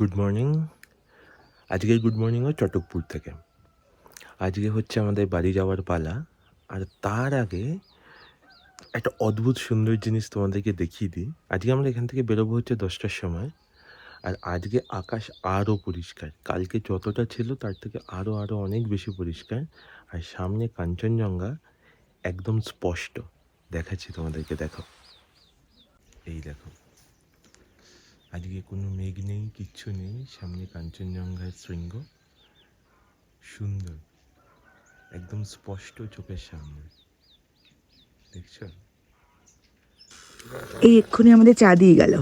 Morning আজকের good মর্নিংও চটকপুর থেকে। আজকে হচ্ছে আমাদের বাড়ি যাওয়ার পালা, আর তার আগে একটা অদ্ভুত সুন্দর জিনিস তোমাদেরকে দেখিয়ে দিই। আজকে আমরা এখান থেকে বেরোবো হচ্ছে দশটার সময়, আর আজকে আকাশ আরও পরিষ্কার। কালকে যতটা ছিল তার থেকে আরও আরও অনেক বেশি পরিষ্কার, আর সামনে কাঞ্চনজঙ্ঘা একদম স্পষ্ট। দেখাচ্ছি তোমাদেরকে, দেখো। এই দেখো। আজকে কোনো মেঘ নেই কিচ্ছু নেই। সামনে কাঞ্চনজঙ্ঘার শৃঙ্গ। সুন্দর। একদম স্পষ্ট চোখের সামনে। দেখছ? এই এক্ষুনি আমাদের চা দিয়ে গেল।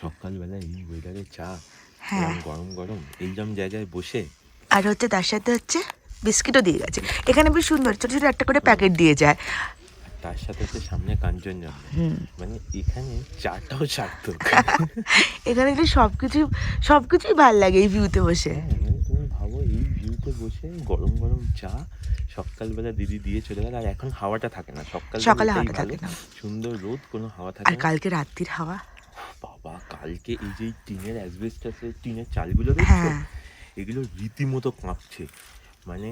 সকালবেলা এই ওয়েদারে চা হ্যাঁ। গরম গরম এইরকম জায়গায় বসে। আর হচ্ছে তার সাথে হচ্ছে বিস্কিটও দিয়ে গেছে। এখানে বেশ সুন্দর ছোট ছোট একটা করে প্যাকেট দিয়ে যায়। তার সাথে হচ্ছে সামনে কাঞ্চনজঙ্ঘা। মানে এখানে চাটাও সার্থক এখানে গেলে সব কিছু সব কিছুই ভালো লাগে এই ভিউতে বসে। হ্যাঁ, মানে তুমি ভাবো এই ভিউতে বসে গরম গরম চা সকালবেলা দিদি দিয়ে চলে গেল আর এখন হাওয়াটা থাকে না। সকাল সকালে হাওয়াটা থাকে না। সুন্দর রোদ কোনো হাওয়া থাকে আর কালকে রাত্রির হাওয়া। বাবা কালকে এই যে টিনের অ্যাসবেস্টাসের টিনের চালগুলো দেখছ? হ্যাঁ। এগুলো রীতিমতো কাঁপছে। মানে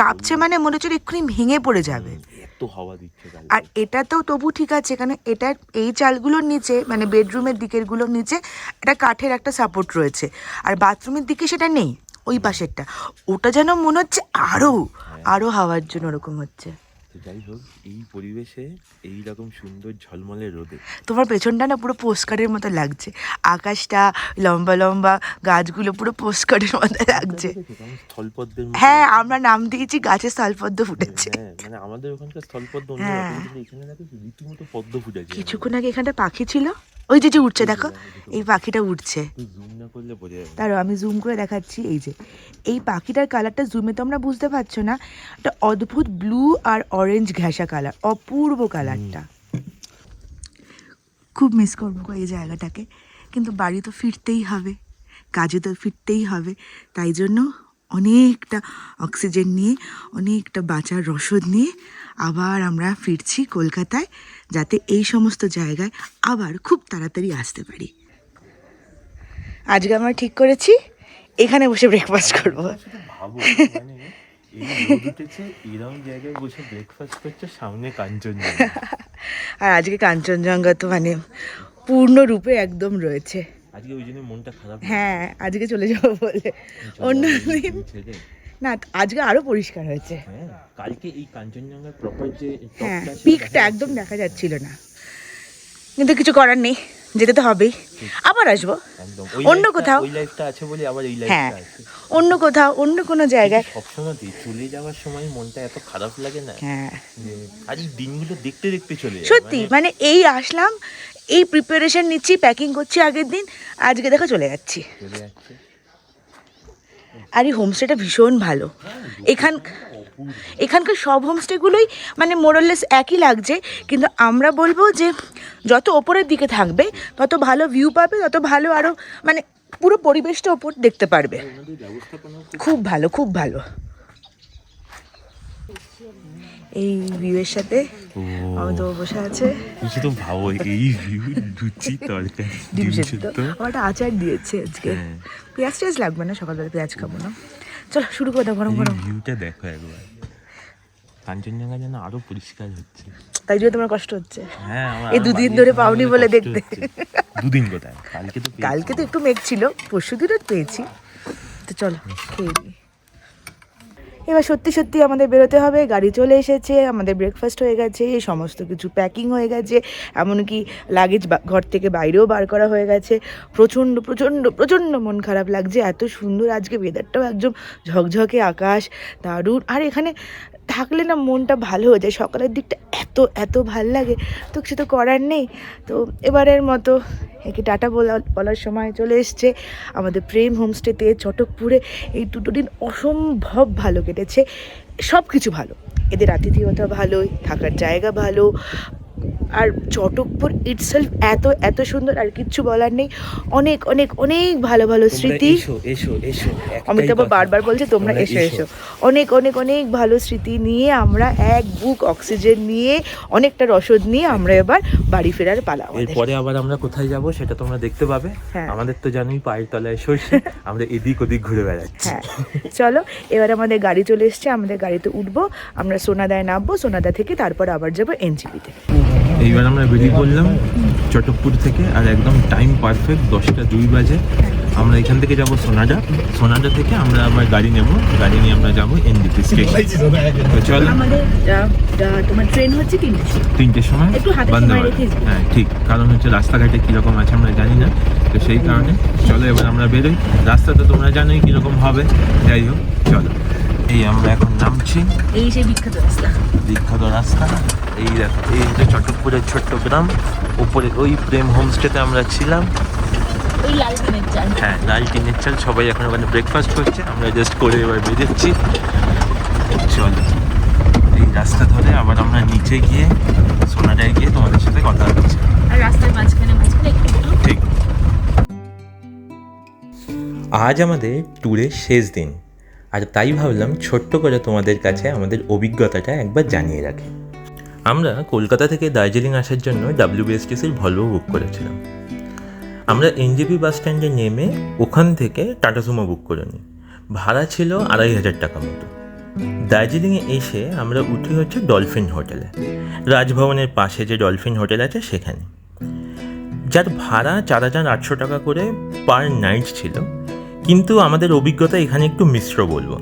কাঁপছে মানে মনে হচ্ছে এক্ষুনি ভেঙে পড়ে যাবে। এত হাওয়া দিচ্ছে আর এটা তো তবু ঠিক আছে কারণ এটার এই চালগুলোর নিচে মানে বেডরুমের দিকেরগুলোর নিচে একটা কাঠের একটা সাপোর্ট রয়েছে। আর বাথরুমের দিকে সেটা নেই ওই পাশেরটা। ওটা যেন মনে হচ্ছে আরও আরও হাওয়ার জন্য ওরকম হচ্ছে। যাই হোক এই পরিবেশে এই রকম সুন্দর ঝলমলে রোদে। তোমার পেছনটা না পুরো পোস্টকার্ডের মতো লাগছে। আকাশটা লম্বা লম্বা গাছগুলো পুরো পোস্টকার্ডের মতো লাগছে। স্থলপদ্মের হ্যাঁ আমরা নাম দিয়েছি গাছে স্থলপদ্ম ফুটেছে। হ্যাঁ মানে আমাদের ওখানকার স্থলপদ্ম অন্য হ্যাঁ। কিন্তু এখানে দেখো রীতিমতো পদ্ম ফুটেছে। কিছুক্ষণ আগে এখানটা পাখি ছিল। ওই যে যে উঠছে, দেখো। এই পাখিটা উঠছে। তারও আমি জুম করে দেখাচ্ছি, এই যে। এই পাখিটার কালারটা জুমে তো আমরা বুঝতে পারছ না। একটা অদ্ভুত ব্লু আর অরেঞ্জ ঘেঁষা কালার অপূর্ব কালারটা খুব মিস করব এই জায়গাটাকে। কিন্তু বাড়ি তো ফিরতেই হবে, কাজে তো ফিরতেই হবে। তাই জন্য অনেকটা অক্সিজেন নিয়ে, অনেকটা বাঁচার রসদ নিয়ে আবার আমরা ফিরছি কলকাতায়। যাতে এই সমস্ত জায়গায় আবার খুব তাড়াতাড়ি আসতে পারি। আজকে আমরা ঠিক করেছি। এখানে বসে ব্রেকফাস্ট করব। মানে জায়গায় বসে ব্রেকফাস্ট করছে সামনে কাঞ্চনজঙ্ঘা। আর আজকে কাঞ্চনজঙ্ঘা তো মানে পূর্ণরূপে একদম রয়েছে। আজকে ওই জন্য মনটা খারাপ হ্যাঁ আজকে চলে যাব বলে। অন্য দিন ছেড়ে। না আজকে আরও পরিষ্কার হয়েছে। হ্যাঁ কালকে এই কাঞ্চনজঙ্ঘার প্রপার যে হ্যাঁ পিকটা একদম দেখা যাচ্ছিল না। কিন্তু কিছু করার নেই যেতে তো হবেই। আবার আসব। অন্য কোথাও। ওই লাইফটা আছে বলে আবার এই হ্যাঁ লাইফটা অন্য কোথাও অন্য কোনো জায়গায়। সবসময় চলে যাওয়ার সময় মনটা এত খারাপ লাগে না হ্যাঁ। আর এই দিনগুলো দেখতে দেখতে চলে যায়। সত্যি মানে মানে এই আসলাম এই প্রিপারেশন নিচ্ছি প্যাকিং করছি আগের দিন আজকে দেখো চলে যাচ্ছি। চলে যাচ্ছে। আর এই হোমস্টেটা ভীষণ ভালো। এখান এখানকার সব হোমস্টেগুলোই মানে মোরলেস একই লাগছে, কিন্তু আমরা বলব যে যত ওপরের দিকে থাকবে, তত ভালো ভিউ পাবে, তত ভালো আরও মানে পুরো পরিবেশটা ওপর দেখতে পারবে। খুব ভালো খুব ভালো। এই ভিউয়ের সাথে অমিত বসে আছে। কিছু তো ভাবো এই ভিউ লুচি তরকারি ডিম সেদ্ধ। একটা আচার দিয়েছে আজকে। হ্যাঁ। পেঁয়াজ টেয়াজ লাগবে না? সকালবেলা পেঁয়াজ খাব না। চলো শুরু করে দাও গরম গরম। ভিউটা দেখো একবার। কাঞ্চনজঙ্ঘা যেন আরও পরিষ্কার হচ্ছে। তাই জন্য তোমার কষ্ট হচ্ছে। হ্যাঁ এই দুদিন ধরে পাওনি বলে দেখতে। দুদিন কোথায়? কালকে তো কালকে তো একটু মেঘ ছিল পরশু দিনও পেয়েছি। তো চলো খেয়ে এবার সত্যি সত্যি আমাদের বেরোতে হবে, গাড়ি চলে এসেছে, আমাদের ব্রেকফাস্ট হয়ে গেছে সমস্ত কিছু প্যাকিং হয়ে গেছে, এমনকি লাগেজ ঘর থেকে বাইরেও বার করা হয়ে গেছে। প্রচণ্ড প্রচণ্ড প্রচণ্ড মন খারাপ লাগছে, এত সুন্দর আজকে ওয়েদারটাও একদম ঝকঝকে আকাশ, দারুণ। আর এখানে থাকলে না মনটা ভালো হয়ে যায়। সকালের দিকটা এত এত ভালো লাগে। তো কিছু তো করার নেই। তো এবারের মতো একে টাটা বলা, বলার সময় চলে এসছে। আমাদের প্রেম হোমস্টেতে চটকপুরে এই দুটো দিন অসম্ভব ভালো কেটেছে। সব কিছু ভালো। এদের আতিথেয়তা ভালোই, থাকার জায়গা ভালো। আর চটকপুর ইটসেলফ এত এত সুন্দর আর কিচ্ছু বলার নেই। অনেক অনেক অনেক ভালো ভালো স্মৃতি। অমিতাভ বারবার বলছে তোমরা এসো এসো। অনেক অনেক অনেক ভালো স্মৃতি নিয়ে আমরা এক বুক অক্সিজেন নিয়ে অনেকটা রসদ নিয়ে আমরা এবার বাড়ি ফেরার পালা। এরপরে আবার আমরা কোথায় যাব সেটা তোমরা দেখতে পাবে। হ্যাঁ। আমাদের তো জানোই পায়ের তলায় সর্ষে আমরা এদিক ওদিক ঘুরে বেড়াচ্ছি। হ্যাঁ। চলো এবার আমাদের গাড়ি চলে এসছে আমাদের গাড়িতে উঠবো আমরা সোনাদায় নামবো সোনাদা থেকে তারপর আবার যাব এনজিপিতে। এইবার আমরা বেরিয়ে পড়লাম চটকপুর থেকে আর একদম টাইম পারফেক্ট দশটা দুই বাজে। আমরা এখান থেকে যাব সোনাডা। সোনাডা থেকে আমরা আবার গাড়ি নেব। গাড়ি নিয়ে আমরা যাব এনডিপি স্টেশন। তো চলো। আমাদের আহ, আহ, তোমার ট্রেন হচ্ছে তিনটের সময়। বন্ধ। হ্যাঁ ঠিক। কারণ হচ্ছে রাস্তাঘাটে কীরকম আছে আমরা জানি না। তো সেই কারণে চলো এবার আমরা বেরোই। রাস্তা তো তোমরা জানোই কীরকম হবে। যাই হোক চলো। এই আমরা এখন নামছি। এই সেই বিখ্যাত রাস্তা। বিখ্যাত রাস্তা। এই দেখো এই হচ্ছে চটকপুরের ছোট্ট গ্রাম। উপরে ওই প্রেম হোমস্টেতে আমরা ছিলাম। ওই লাল দিনের চাল। হ্যাঁ লাল টিনের চাল। সবাই এখন ওখানে ব্রেকফাস্ট করছে। আমরা জাস্ট করে এবার বেরোচ্ছি। চলো এই রাস্তা ধরে আবার আমরা নিচে গিয়ে সোনাডায় গিয়ে তোমাদের সাথে কথা হচ্ছে। আর রাস্তার মাঝখানে মাঝখানে একটু একটু ঠিক। আজ আমাদের ট্যুরের শেষ দিন। আর তাই ভাবলাম ছোট্ট করে তোমাদের কাছে আমাদের অভিজ্ঞতাটা একবার জানিয়ে রাখি। আমরা কলকাতা থেকে দার্জিলিং আসার জন্য ডাব্লিউবিএসটিসির ভলভো বুক করেছিলাম। আমরা এনজেপি বাস স্ট্যান্ডে নেমে ওখান থেকে টাটা সুমো বুক করে নিই। ভাড়া ছিল আড়াই হাজার টাকা মতো। দার্জিলিংয়ে এসে আমরা উঠি হচ্ছে ডলফিন হোটেলে রাজভবনের পাশে যে ডলফিন হোটেল আছে সেখানে। যার ভাড়া চার হাজার আটশো টাকা করে পার নাইট ছিল। কিন্তু আমাদের অভিজ্ঞতা এখানে একটু মিশ্র বলব।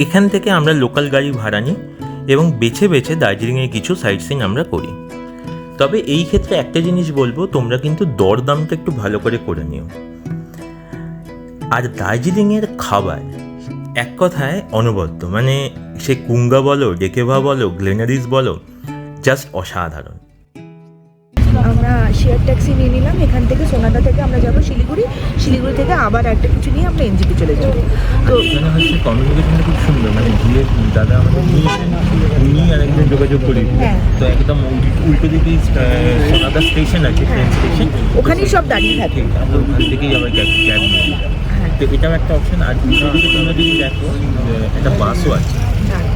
এখান থেকে আমরা লোকাল গাড়ি ভাড়া নিই এবং বেছে বেছে দার্জিলিংয়ের কিছু সাইট সিন আমরা করি। তবে এই ক্ষেত্রে একটা জিনিস বলব, তোমরা কিন্তু দরদামটা একটু ভালো করে করে নিও। আর দার্জিলিংয়ের খাবার এক কথায় অনবদ্য মানে সে কুঙ্গা বলো, ডেকেভা বলো, গ্লেনারিস বলো জাস্ট অসাধারণ। আমরা শেয়ার ট্যাক্সি নিয়ে নিলাম। এখান থেকে সোনাদা থেকে আমরা যাব শিলিগুড়ি। শিলিগুড়ি থেকে আবার একটা কিছু নিয়ে আমরা এনজিপি চলে যাব। তো এখানে হচ্ছে কমিউনিকেশনটা খুব সুন্দর। মানে গিয়ে দাদা আমাদের নিয়েছেন উনি আর যোগাযোগ করি। হ্যাঁ। তো একদম উল্টো সোনাদা স্টেশন আছে ট্রেন স্টেশন ওখানেই সব দাঁড়িয়ে থাকে। আমরা ওখান থেকেই আবার ক্যাব ক্যাব নিয়ে হ্যাঁ। তো এটাও একটা অপশন আর তোমরা যদি দেখো একটা বাসও আছে। হ্যাঁ।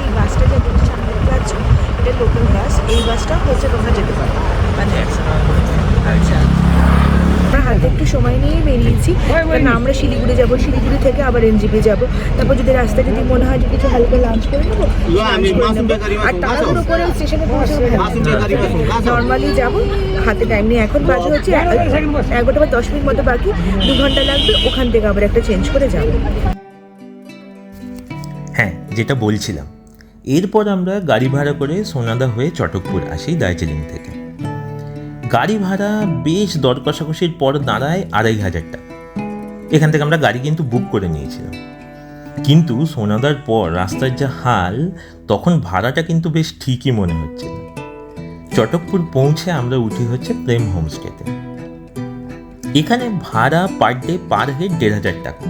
এই বাসটা যে তুমি সামনে দেখতে পাচ্ছ এটা লোকাল বাস এই বাসটা হচ্ছে তোমরা যেতে পারো। আচ্ছা আমরা হাতে একটু সময় নিয়ে বেরিয়েছি। কারণ আমরা শিলিগুড়ি যাব শিলিগুড়ি থেকে আবার এনজিপি যাব। তারপর যদি রাস্তায় যদি মনে হয় যে কিছু হালকা লাঞ্চ করে নেব lunch করে নেব। আর তাড়াহুড়ো করে স্টেশনে পৌঁছাবো। নর্মালি যাব হাতে টাইম নিয়ে এখন বাজে হচ্ছে এগারোটা বা দশ মিনিট মতো বাকি। দু ঘণ্টা লাগবে ওখান থেকে আবার একটা চেঞ্জ করে যাব। হ্যাঁ যেটা বলছিলাম। এরপর আমরা গাড়ি ভাড়া করে সোনাদা হয়ে চটকপুর আসি দার্জিলিং থেকে। গাড়ি ভাড়া বেশ দর কষাকষির পর দাঁড়ায় আড়াই হাজার টাকা। এখান থেকে আমরা গাড়ি কিন্তু বুক করে নিয়েছিলাম। কিন্তু সোনাদার পর রাস্তার যা হাল, তখন ভাড়াটা কিন্তু বেশ ঠিকই মনে হচ্ছিল চটকপুর পৌঁছে আমরা উঠি হচ্ছে প্রেম হোমস্টেতে। এখানে ভাড়া পার ডে পার হেড দেড় হাজার টাকা।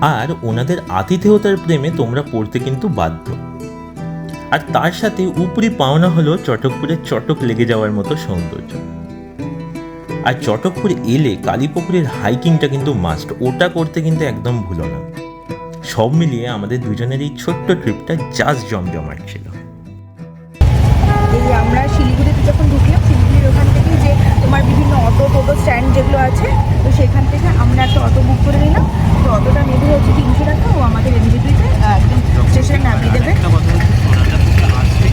আর ওনাদের আতিথেয়তার প্রেমে তোমরা পড়তে কিন্তু বাধ্য। আর তার সাথে উপরি পাওনা হলো চটকপুরের চটক লেগে যাওয়ার মতো সৌন্দর্য। আর চটকপুর এলে কালীপুকুরের হাইকিংটা কিন্তু মাস্ট ওটা করতে কিন্তু একদম ভুলো না। সব মিলিয়ে আমাদের দুজনের এই ছোট্ট ট্রিপটা জাস্ট জমজমাট ছিল। আমরা শিলিগুড়িতে যখন ঢুকলাম, শিলিগুড়ির ওখান থেকে যে তোমার বিভিন্ন অটো টোটো স্ট্যান্ড যেগুলো আছে, তো সেখান থেকে আমরা একটা অটো বুক করে নিলাম। তো অটোটা নেবে হচ্ছে তিনশো টাকা, ও আমাদের এনজিপিতে একদম স্টেশনে নামিয়ে দেবে একটা কথা হচ্ছে সোনাটা আসবে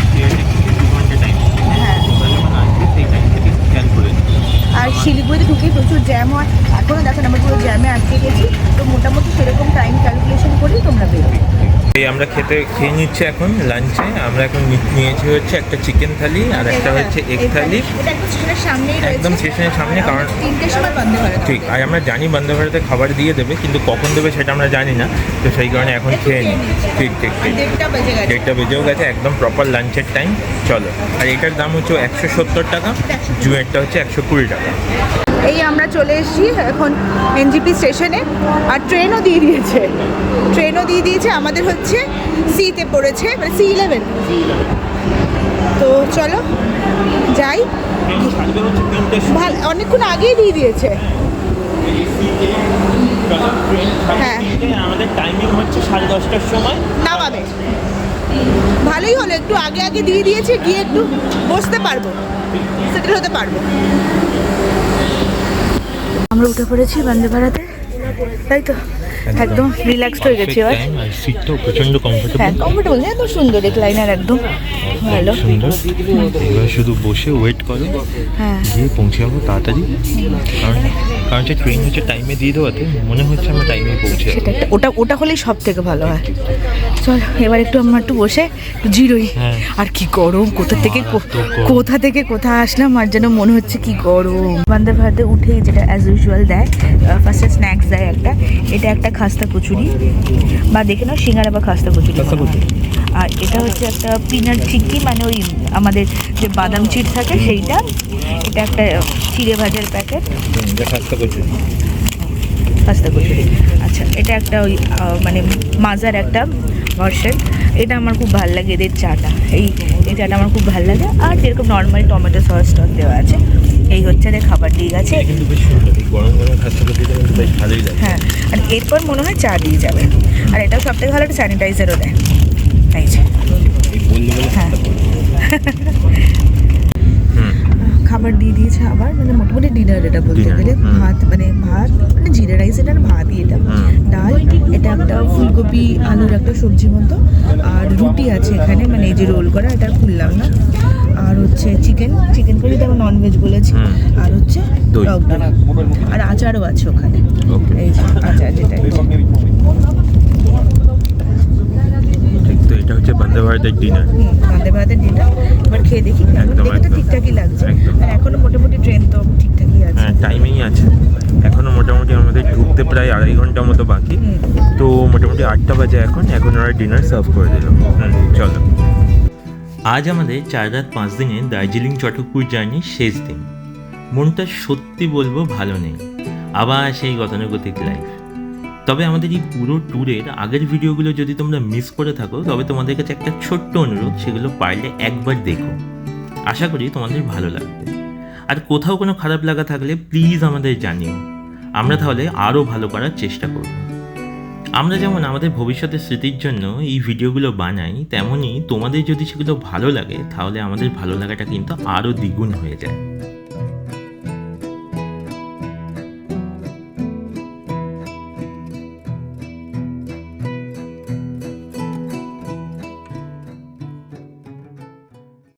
দু ঘণ্টা টাইম হ্যাঁ তোমরা যখন আসবে সেই টাইম থেকে স্ক্যান করে নিবে আর শিলিগুড়িতে ঢুকেই প্রচুর জ্যাম হয়। এখনও দেখেন আমরা পুরো জ্যামে আটকে গেছি। তো মোটামুটি সেরকম টাইম ক্যালকুলেশন করেই তোমরা বেরোবে। এই আমরা খেতে খেয়ে নিচ্ছি এখন লাঞ্চে আমরা এখন নিয়েছি হচ্ছে একটা চিকেন থালি আর একটা হচ্ছে এগ থালি একদম স্টেশনের সামনে কারণ বন্ধ ঠিক আর আমরা জানি বন্দে ভারতে খাবার দিয়ে দেবে কিন্তু কখন দেবে সেটা আমরা জানি না। তো সেই কারণে এখন খেয়ে নিই। ঠিক ঠিক ঠিক। দেড়টা বেজেও গেছে একদম প্রপার লাঞ্চের টাইম চলো আর এটার দাম হচ্ছে একশো সত্তর টাকা। জুয়েরটা হচ্ছে একশো কুড়ি টাকা। এই আমরা চলে এসেছি এখন এনজিপি স্টেশনে, আর ট্রেনও দিয়ে দিয়েছে। ট্রেনও দিয়ে দিয়েছে, আমাদের হচ্ছে সিতে পড়েছে মানে সি ইলেভেন তো চলো, যাই। অনেকক্ষণ আগেই দিয়ে দিয়েছে। হ্যাঁ। আমাদের টাইমিং হচ্ছে সাড়ে দশটার সময় ভালোই হলো, একটু আগে আগে দিয়ে দিয়েছে, গিয়ে একটু বসতে পারব। সেটেল হতে পারব। আমরা উঠে পড়েছি বন্দে ভারতে তাই তো? একদম রিল্যাক্সড হয়ে গেছি এবার। সিটটাও প্রচণ্ড কমফোর্টেবল হ্যাঁ কমফোর্টেবল একদম সুন্দর রেকলাইনার একদম ভালো। সুন্দর। এবার শুধু বসে ওয়েট করো হ্যাঁ। গিয়ে পৌঁছে যাব তাড়াতাড়ি। কারণ কারণ হচ্ছে ট্রেন হচ্ছে টাইমে দিয়ে দেওয়াতে মনে হচ্ছে আমরা টাইমে পৌঁছে সেটা ওটা ওটা হলেই সব থেকে ভালো হয়। চল এবার একটু আমরা একটু বসে একটু জিরোই। হ্যাঁ। আর কি গরম কোথা থেকে কোথা থেকে কোথা আসলাম আর যেন মনে হচ্ছে কি গরম। বন্দে ভারতে উঠে যেটা অ্যাজ ইউজুয়াল দেয় ফার্স্টে স্ন্যাক্স দেয় একটা। এটা একটা খাস্তা কচুরি বা দেখে নাও সিঙ্গারা বা খাস্তা কচুরি। খাস্তা। কচুরি। আর এটা হচ্ছে একটা পিনাট চিক্কি মানে ওই আমাদের যে বাদাম চিট থাকে সেইটা। এটা একটা চিড়ে ভাজার প্যাকেট। খাস্তা করছি পাস্তা কচুরি। আচ্ছা এটা একটা ওই মানে মাজার একটা ভার্সন। এটা আমার খুব ভালো লাগে এদের চাটা। এই এই চাটা আমার খুব ভালো লাগে। আর যেরকম নর্মাল টমেটো সস টস দেওয়া আছে এই হচ্ছে এদের খাবার দিয়ে গেছে। কিন্তু বেশ সুন্দর গরম গরম খাস্তা বেশ ভালোই লাগে। হ্যাঁ আর এরপর মনে হয় চা দিয়ে যাবে। আর এটাও সব থেকে ভালো একটা স্যানিটাইজারও দেয়। তাই যে। হ্যাঁ। খাবার দিয়ে দিয়েছে আবার মানে মোটামুটি ডিনার এটা বলতে গেলে। ভাত মানে ভাত মানে জিরা রাইস এটা আর ভাতই এটা। ডাল এটা একটা ফুলকপি আলুর একটা সবজি মতো আর রুটি আছে এখানে মানে এই যে রোল করা এটা আর খুললাম না। আর হচ্ছে চিকেন চিকেন কারি তো ননভেজ বলেছি আর হচ্ছে। টক দই আর আচারও আছে ওখানে। এই আচার যেটা ঠিক তো এটা হচ্ছে বন্দে ভারতের ডিনার বন্দে ভারতের ডিনার এবার খেয়ে দেখি একদম, তো ঠিকঠাকই লাগছে। আর এখনও মোটামুটি ট্রেন তো ঠিকঠাকই আছে। হ্যাঁ টাইমেই আছে। এখনও মোটামুটি আমাদের ঢুকতে প্রায় আড়াই ঘণ্টা মতো বাকি। তো মোটামুটি আটটা বাজে এখন এখন ওরা ডিনার সার্ভ করে দিল। চলো। আজ আমাদের চার রাত পাঁচ দিনের দার্জিলিং চটকপুর জার্নির শেষ দিন। মনটা সত্যি বলব ভালো নেই। আবার সেই গতানুগতিক লাইফ তবে আমাদের এই পুরো ট্যুরের আগের ভিডিওগুলো যদি তোমরা মিস করে থাকো, তবে তোমাদের কাছে একটা ছোট্ট অনুরোধ, সেগুলো পারলে একবার দেখো। আশা করি তোমাদের ভালো লাগবে। আর কোথাও কোনো খারাপ লাগা থাকলে প্লিজ আমাদের জানিও। আমরা তাহলে আরও ভালো করার চেষ্টা করব। আমরা যেমন আমাদের ভবিষ্যতের স্মৃতির জন্য এই ভিডিওগুলো বানাই তেমনই তোমাদের যদি সেগুলো ভালো লাগে, তাহলে আমাদের ভালো লাগাটা কিন্তু আরও দ্বিগুণ হয়ে যায়।